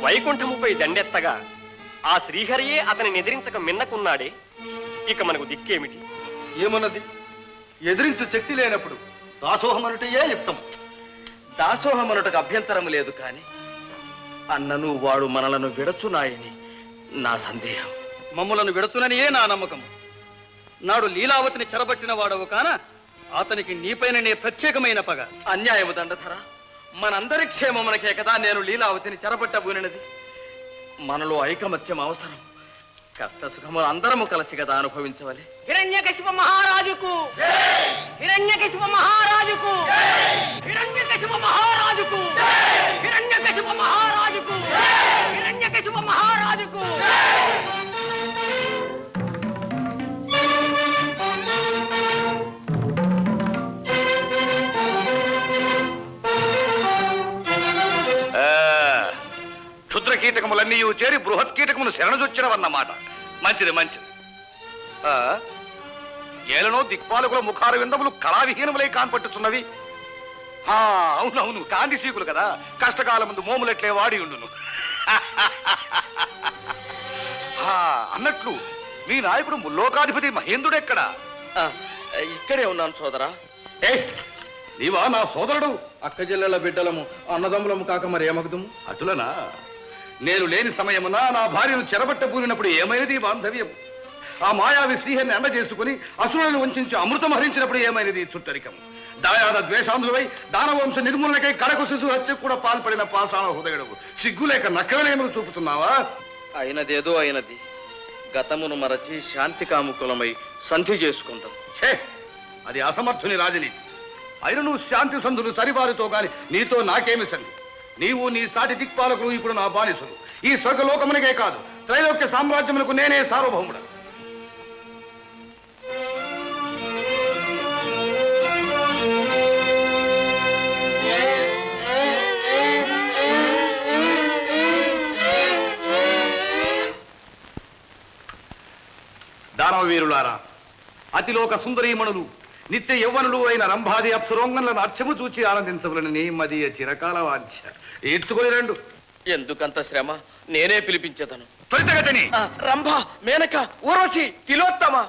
వైకుంఠముపై దండెత్తగా ఆ శ్రీహరియే అతని ఎదిరించక మిన్నకున్నాడే. ఇక మనకు దిక్కేమిటి? ఏమన్నది? ఎదిరించే శక్తి లేనప్పుడు దాసోహమనుటయే యుక్తం. దాసోహమనుటకు అభ్యంతరం లేదు కాని అన్నను వాడు మనలను విడచునాయని నా సందేహం. మమ్ములను విడుతుననియే నా నమ్మకం నాడు లీలావతిని చెరబట్టిన వాడవు కాన అతనికి నీపైననే ప్రత్యేకమైన పగ. అన్యాయము దండధర. మనందరి క్షేమమునకే కదా. నేను లీలావతిని చెరబట్టబూనినది మనలో ఐకమత్యం అవసరం. కష్ట సుఖములు అందరము కలిసి కదా అనుభవించవలే. హిరణ్యకశిప మహారాజుకు. హిరణ్యకశిప మహారాజుకు. హిరణ్యకశిప మహారాజుకు. క్షుద్ర కీటకములన్నీ చేరి బృహత్ కీటకమును శరణజొచ్చినవన్నమాట. మంచిది మంచిది. ఆ, ఏలనో దిక్పాలకుల ముఖార విందములు కళావిహీనములై కాన్పట్టుచున్నవి. ఆ, అవునవును కాంతిశీకులు కదా. కష్టకాల ముందు మోములెట్లే వాడి ఉండును. ఆ, అన్నట్లు మీ నాయకుడు ముల్లోకాధిపతి మహేంద్రుడెక్కడా? ఆ, ఇక్కడే ఉన్నాను సోదరా. ఏ నీవా నా సోదరుడు? అక్క చెల్లెల బిడ్డలము అన్నదమ్ములము కాక మరి ఏమగుదుము? అటులనా? నేను లేని సమయమున నా భార్యను చెరబట్టబూనినప్పుడు ఏమైనది బాంధవ్యం? ఆ మాయావి శ్రీహరిని అండ చేసుకుని అసురులను వంచి అమృతం హరించినప్పుడు ఏమైనది చుట్టరికం? దాయాద ద్వేషాంధులై దానవంశ నిర్మూలనకై కడకు శిశు హత్యకు కూడా పాల్పడిన పాషాణ హృదయుడు సిగ్గులేక నక్కలేములు చూపుతున్నావా? అయినదేదో అయినది. గతమును మరచి శాంతి కాముకులమై సంధి చేసుకుందాం ఛే! అది అసమర్థుని రాజనీతి. అయిన నువ్వు శాంతి సంధులు సరివారితో గాని నీతో నాకేమి సంధి నీవు నీ సాటి దిక్పాలకులు ఇప్పుడు నా బానిసులు. ఈ స్వర్గలోకమునికే కాదు త్రైలోక్య సామ్రాజ్యములకు నేనే సార్వభౌముడు. దానవ వీరులారా అతిలోక సుందరీమణులు నిత్య యవ్వనులు అయిన రంభాది అప్సరోంగంల నాట్యము చూచి ఆనందించవలని మదీయ చిరకాల వాంఛ. ఈడ్చుకొని రెండు. ఎందుకంత శ్రమ? నేనే పిలిపించదను. త్వరితగతిని. రంభ మేనక ఊర్వశి తిలోత్తమ.